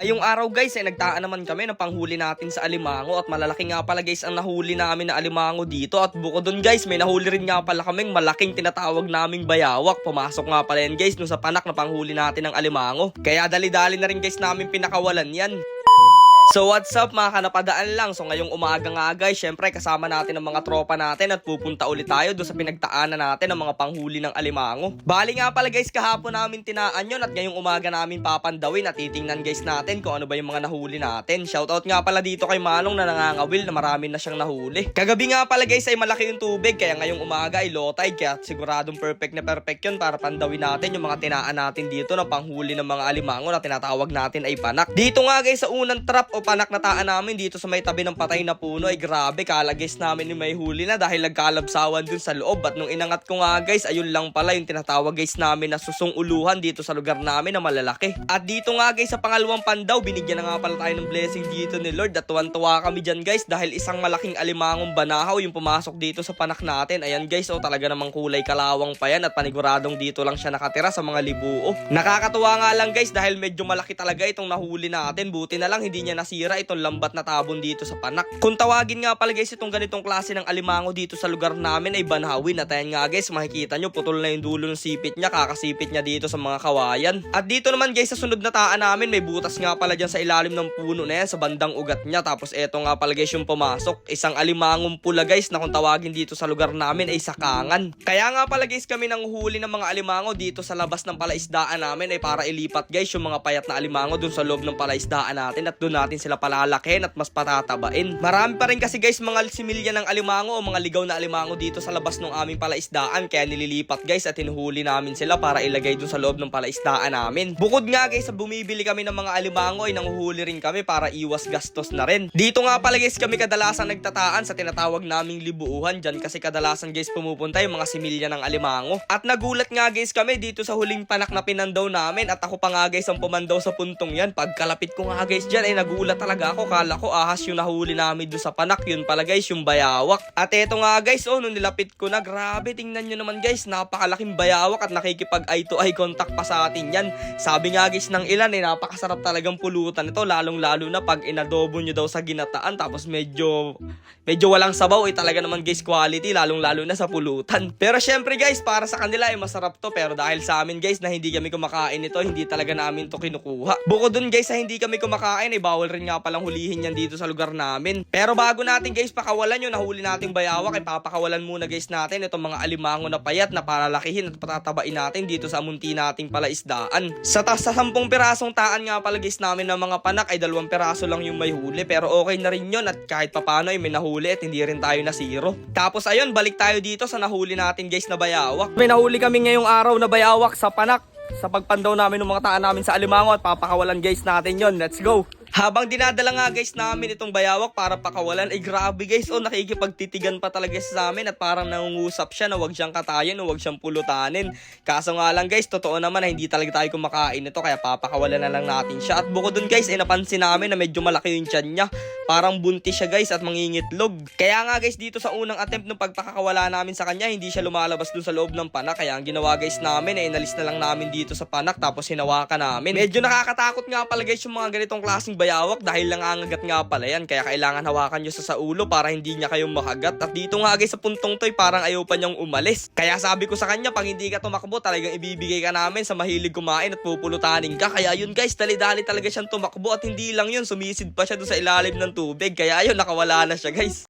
Ngayong araw guys ay nagtaan naman kami ng panghuli natin sa alimango at malalaki nga pala guys ang nahuli namin na alimango dito at bukod dun guys may nahuli rin nga pala kaming malaking tinatawag naming bayawak. Pumasok nga pala yan guys no sa panak na panghuli natin ng alimango. Kaya dali-dali na rin guys namin pinakawalan yan. So what's up mga kanapadaan lang. So ngayong umaga nga guys, syempre kasama natin ang mga tropa natin at pupunta ulit tayo doon sa pinagtaanan natin ng mga panghuli ng alimango. Bali nga pala guys, kahapon namin tinaan yun at ngayong umaga namin papandawin at titingnan guys natin kung ano ba yung mga nahuli natin. Shoutout nga pala dito kay Manong na nangangawil na marami na siyang nahuli. Kagabi nga pala guys ay malaki yung tubig kaya ngayong umaga ay low tide kaya siguradong perfect na perfect yun para pandawin natin yung mga tinaan natin dito na panghuli ng mga alimango na tinatawag natin ay panak. Dito nga guys sa unang trap o panak na taan namin dito sa may tabi ng patay na puno ay grabe kala guys namin yung may huli na dahil nagkalabsawan dun sa loob at nung inangat ko nga guys ayun lang pala yung tinatawag guys namin na susong uluhan dito sa lugar namin na malalaki. At dito nga guys sa pangalawang pandaw binigyan na nga pala tayo ng blessing dito ni Lord at tuwan-tuwa kami dyan guys dahil isang malaking alimangong banahaw yung pumasok dito sa panak natin. Ayan guys oh talaga namang kulay kalawang pa yan at paniguradong dito lang siya nakatira sa mga libuo. Nakakatuwa nga lang guys dahil medyo malaki talaga itong nahuli natin. Buti na lang hindi niya nasira itong lambat na tabon dito sa panak. Kung tawagin nga pala guys itong ganitong klase ng alimango dito sa lugar namin ay banhawin. At ayan nga guys makikita nyo putol na yung dulo ng sipit niya kakasipit niya dito sa mga kawayan. At dito naman guys sa sunod na taan namin may butas nga pala dyan sa ilalim ng puno na yan sa bandang ugat niya. Tapos eto nga pala guys yung pumasok. Isang alimangong pula guys na kung tawagin dito sa lugar namin ay sakangan. Kaya nga pala guys kami nang huli ng mga alimango dito sa labas ng palaisdaan namin ay para ilipat guys yung mga payat na alimango dun sa loob ng palaisdaan natin at doon natin sila palalakin at mas patatabain. Marami pa rin kasi guys mga similya ng alimango o mga ligaw na alimango dito sa labas ng aming palaisdaan kaya nililipat guys at hinuhuli namin sila para ilagay dun sa loob ng palaisdaan namin. Bukod nga guys sa bumibili kami ng mga alimango ay nanguhuli rin kami para iwas gastos na rin. Dito nga pala guys kami kadalasan nagtataan sa tinatawag naming libuuhan dyan kasi kadalasan guys pumupunta yung mga similya ng alimango. At nagulat nga guys kami dito sa huling panak na pinandaw namin at ako pa nga guys ang pumandaw sa puntong yan. Pagkalapit ko nga guys dyan ay nagulat talaga ako. Kala ko ahas yung nahuli namin doon sa panak. Yun pala guys yung bayawak. At eto nga guys oh nung nilapit ko na grabe tingnan nyo naman guys napakalaking bayawak at nakikipag eye to eye contact pa sa atin yan. Sabi nga guys ng ilan eh napakasarap talagang pulutan ito lalong lalo na pag inadobo nyo daw sa ginataan tapos medyo medyo walang sabaw eh talaga naman guys quality lalong lalo na sa pulutan. Pero syempre guys para sa kanila ay masarap to pero dahil sa amin guys na hindi kami kumakain ito hindi talaga namin to kinukuha. Bukod dun guys sa hindi kami kumakain eh bawal rin nga palang hulihin yan dito sa lugar namin. Pero bago natin guys pakawalan yung nahuli nating bayawak ay papakawalan muna guys natin itong mga alimango na payat na palalakihin at patatabain natin dito sa munti nating palaisdaan. Sa, ta- sa 10 pirasong taan nga pala guys namin ng mga panak ay dalawang piraso lang yung may huli pero okay na rin yun at kahit papano ay may nahuli at hindi rin tayo na zero. Tapos ayun balik tayo dito sa nahuli natin guys na bayawak. May nahuli kami ngayong araw na bayawak sa panak sa pagpandaw namin ng mga taan namin sa alimango at papakawalan guys natin yon. Let's go! Habang dinadala nga guys namin itong bayawak para pakawalan, ay grabe guys, oh nakikipagtitigan pa talaga sa amin at parang nangungusap siya na wag siyang katayin o wag siyang pulutanin. Kaso nga lang guys, totoo naman na hindi talaga tayo kumakain ito kaya papakawalan na lang natin siya. At bukod dun guys, ay napansin namin na medyo malaki yung tiyan niya. Parang buntis siya guys at mangingitlog. Kaya nga guys, dito sa unang attempt ng pagpakakawala namin sa kanya, hindi siya lumalabas dun sa loob ng panak. Kaya ang ginawa guys namin, ay inalis na lang namin dito sa panak tapos hinawakan namin. Medyo nakakatakot nga pala guys yung mga ganitong klaseng bayawak dahil nangangagat nga pala yan. Kaya kailangan hawakan nyo sa sa ulo para hindi niya kayong makagat. At dito nga guys sa puntong to'y parang ayaw pa niyang umalis. Kaya sabi ko sa kanya, pag hindi ka tumakbo, talagang ibibigay ka namin sa mahilig kumain at pupulutanin ka. Kaya yun guys, dali-dali talaga siyang tumakbo at hindi lang yun, sumisid pa siya doon sa ilalim ng tubig. Kaya ayun, nakawala na siya guys.